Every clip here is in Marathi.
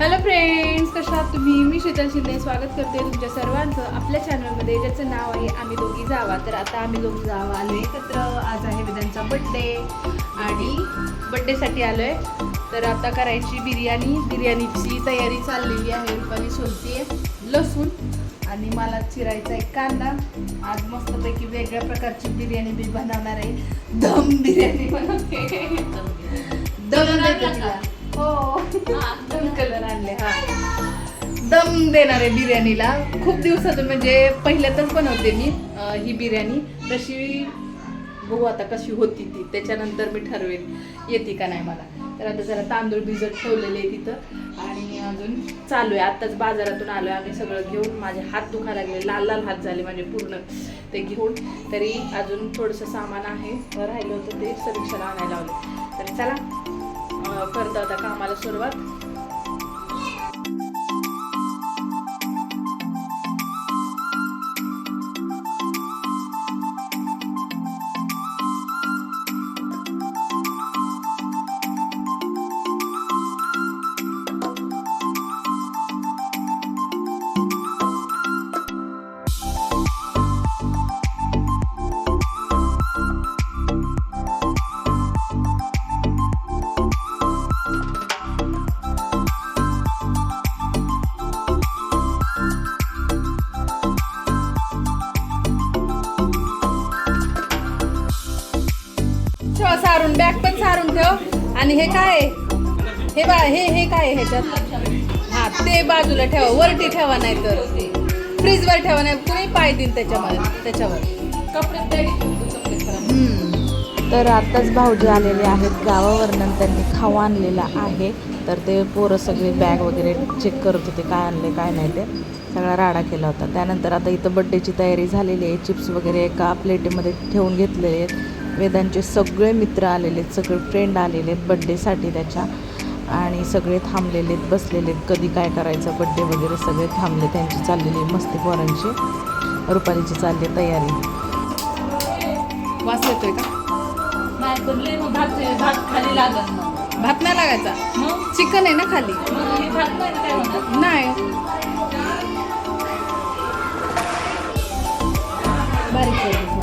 हॅलो फ्रेंड्स कशा तुम्ही? मी शीतल शिंदे स्वागत करते तुमच्या सर्वांचं आपल्या चॅनलमध्ये ज्याचं नाव आहे आम्ही दोघी जावा. तर आता आम्ही दोघी जावा आलो एकत्र आज आहे वेदांचा बड्डे आणि बड्डेसाठी आलो आहे तर आता करायची बिर्याणी. बिर्याणीची तयारी चाललेली आहे. रुपाली सोलती आहे लसूण आणि मला चिरायचा एक कांदा. आज मस्तपैकी वेगळ्या प्रकारची बिर्याणी मी बनवणार आहे. दम बिर्याणी बनवते. दम देते तिला. हो. दम कलर आणले हा. दम देणार आहे बिर्याणीला. खूप दिवसातून म्हणजे पहिल्यांदाच बनवते मी ही बिर्याणी. तशी बघू आता कशी होती ती. त्याच्यानंतर मी ठरवेन. येते का नाही मला. तर आता जरा तांदूळ भिजत ठेवलेले आहे तिथं. आणि अजून चालू आहे. आत्ताच बाजारातून आलो आहे आम्ही सगळं घेऊन. माझे हात दुखा लागले. लाल लाल हात झाले माझे पूर्ण ते घेऊन. तरी अजून थोडंसं सामान आहे. राहिलं होतं ते. सरीक्षाला आणायला लावले. तर चला करतो आता कामाला सुरुवात. सारून बॅग पण सारून ठेव. आणि हे काय? हे बा हे हे काय ह्याच्यात? हा ते बाजूला ठेवा वरती ठेवा नाही तर फ्रीजवर ठेवा नाही कुणी पाय देईन त्याच्यामध्ये त्याच्यावर. तर आत्ताच भाऊजी आलेले आहेत गावावरनं त्यांनी खाऊ आणलेला आहे. तर ते पोरं सगळे बॅग वगैरे चेक करत होते काय आणले काय नाही ते. सगळा राडा केला होता. त्यानंतर आता इथं बड्डेची तयारी झालेली आहे. चिप्स वगैरे एका प्लेटीमध्ये ठेवून घेतलेले आहेत. वेदांचे सगळे मित्र आलेले आहेत सगळे फ्रेंड आलेले आहेत बड्डेसाठी त्याच्या. आणि सगळे थांबलेले आहेत बसलेले आहेत. कधी काय करायचं बड्डे वगैरे सगळे थांबले. त्यांची चाललेली आहे मस्ती पोरांची. रुपालीची चालली तयारी. वास येतोय का? नाही पण भात भात खाली लागल मग भात नाही लागायचा? मग? चिकन आहे ना खाली? हे भात नाही नाही. बारीक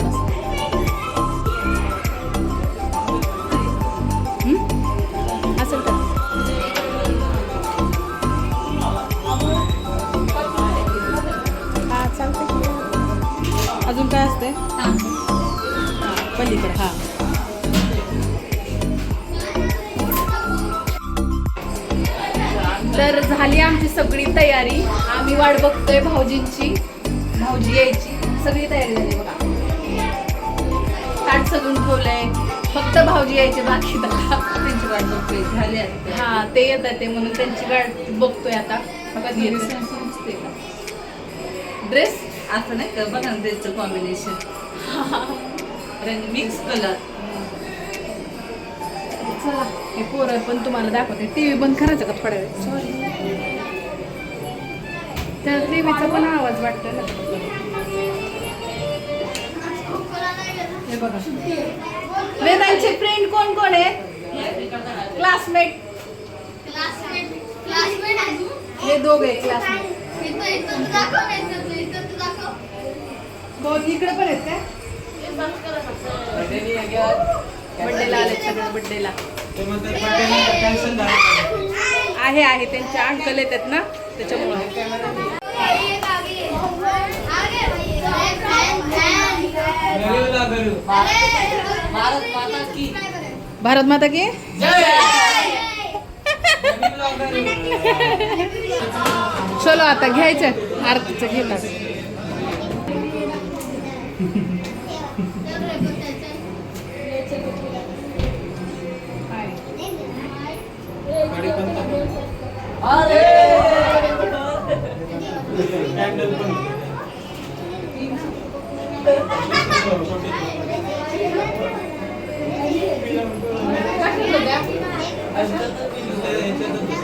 असते पलीकडे हा. तर झाली आमची सगळी तयारी. आम्ही वाट बघतोय भाऊजींची. भाऊजी यायची. सगळी तयारी झाली बघा. ताट सजून ठेवलंय. फक्त भाऊजी यायचे बाकी त्यांची वाट बघतोय. झाली हा ते येत आहे ते म्हणून त्यांची वाट बघतोय आता. कधी ड्रेस असं नाही का? बघा ना त्याचं कॉम्बिनेशन मिक्स कलर चला हे पोरं पण तुम्हाला दाखवते. टीव्ही बंद करायचं का थोड्या वेळ सॉरी त्या टीव्हीचा पण आवाज वाटतो ना. हे बघा. वेदांचे फ्रेंड कोण कोण आहे? क्लासमेट हे दोघे क्लासमेट दोन इकडे पण आहेत काय? बड्डेला आले सगळे बड्डेला. आहे आहे त्यांचे अंकल येतात ना त्याच्यामुळं. भारत माता की. भारत माता की? चलो आता घ्यायचं आरतीचं घेतात.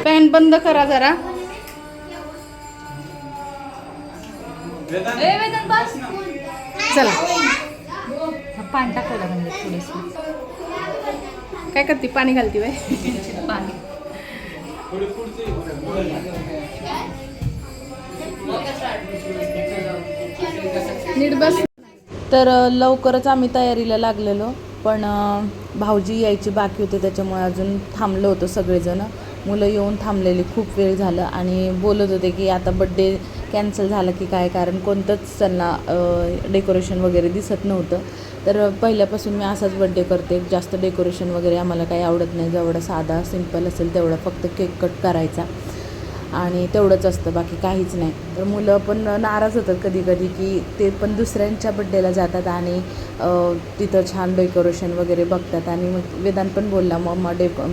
पॅन बंद करा जरा. ए वेदन बस. चला. पाणी टाकायला म्हणजे थोडंसं काय करते? पाणी घालते बाय पाणी. नीट बस. तर लवकरच आम्ही तयारीला लागलेलो पण भाऊजी यायची बाकी होते त्याच्यामुळे अजून थांबलो होतो सगळेजण. मुलं येऊन थांबलेली खूप वेळ झालं आणि बोलत होते की आता बड्डे कॅन्सल झालं की काय कारण कोणतंच त्यांना डेकोरेशन वगैरे दिसत नव्हतं. तर पहिल्यापासून मी असाच बड्डे करते. जास्त डेकोरेशन वगैरे आम्हाला काही आवडत नाही. जेवढा साधा सिंपल असेल तेवढा फक्त केक कट करायचा. आणि तेवढंच असतं बाकी काहीच नाही. तर मुलं पण नाराज होतात कधी कधी की ते पण दुसऱ्यांच्या बड्डेला जातात आणि तिथं छान डेकोरेशन वगैरे बघतात. आणि मग वेदांत पण बोलला मग डेको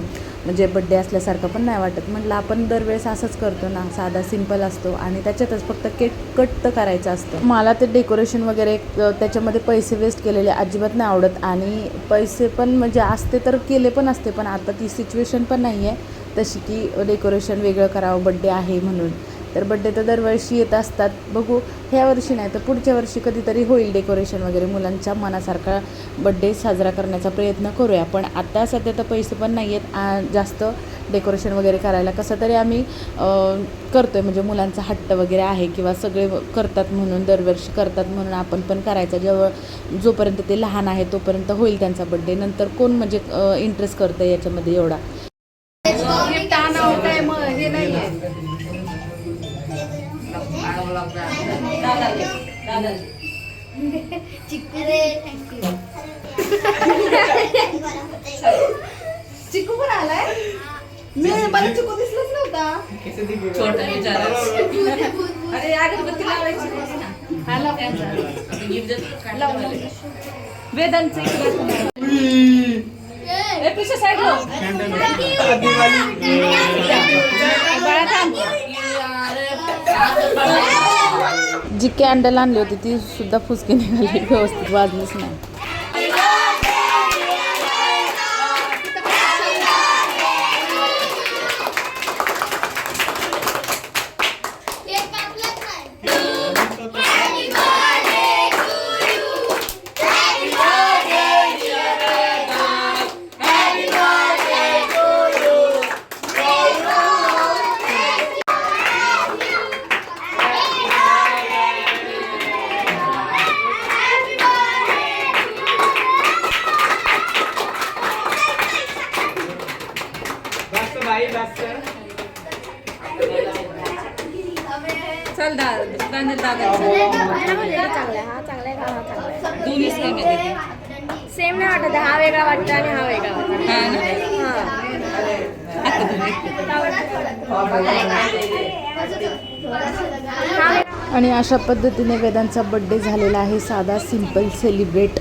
म्हणजे बड्डे असल्यासारखं पण नाही वाटत. म्हटलं आपण दरवेळेस असंच करतो ना साधा सिंपल असतो आणि त्याच्यातच फक्त केक कट तर करायचं असतं. मला ते डेकोरेशन वगैरे त्याच्यामध्ये पैसे वेस्ट केलेले अजिबात नाही आवडत आणि पैसे पण म्हणजे असते तर केले पण असते पण आता ती सिच्युएशन पण नाही आहे तशी की डेकोरेशन वेगळं करावं बड्डे आहे म्हणून. तर बड्डे तर दरवर्षी येत असतात. बघू ह्या वर्षी नाही तर पुढच्या वर्षी कधीतरी होईल डेकोरेशन वगैरे मुलांच्या मनासारखा बड्डे साजरा करण्याचा प्रयत्न करूया. पण आता सध्या तर पैसे पण नाही आहेत आ- जास्त डेकोरेशन वगैरे करायला. कसं तरी आम्ही करतो आहे म्हणजे मुलांचा हट्ट वगैरे आहे किंवा सगळे करतात म्हणून दरवर्षी करतात म्हणून आपण पण करायचा. जेव्हा जोपर्यंत ते लहान आहे तोपर्यंत होईल त्यांचा बड्डे नंतर कोण म्हणजे इंटरेस्ट करतं याच्यामध्ये एवढा? चिकू पण आलाय मी मला चिकू दिसलंच नव्हता छोटा विचार अरे अगरबत्ती लावायची नाही ना. हा लावायचा आता gift देतो का? लाव, लाव. वेदांचं इकडे असं. ए, पिशा side लो. जी कॅन्डल आणली होती ती सुद्धा फुसकी निघाली व्यवस्थित वाजलीच नाही. चल दादा दुकान दादा सेम आहे तिथे. सेम नाही वाटत हा वेगळा वाटतं आणि हा वेगळा वाटतं. हा ना? आता दोन्ही. आणि अशा पद्धतीने वेदांचा बड्डे झालेला आहे. साधा सिंपल सेलिब्रेट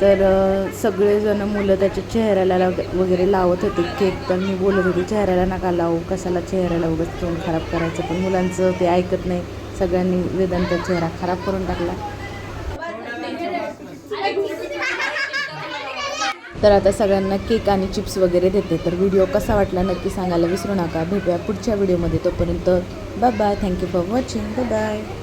तर सगळेजण मुलं त्याच्या चेहऱ्याला लाव- वगैरे लावत होते. केक तर मी बोलत होते चेहऱ्याला नका लावू कशाला चेहऱ्याला उगाच तोंड खराब करायचं? पण मुलांचं ते ऐकत नाही. सगळ्यांनी वेदांत चेहरा खराब करून टाकला. तर आता सगळ्यांना केक आणि चिप्स वगैरे देते. तर व्हिडिओ कसा वाटला नक्की सांगायला विसरू नका. भेटूया पुढच्या व्हिडिओमध्ये. तोपर्यंत bye bye. Thank you for watching bye bye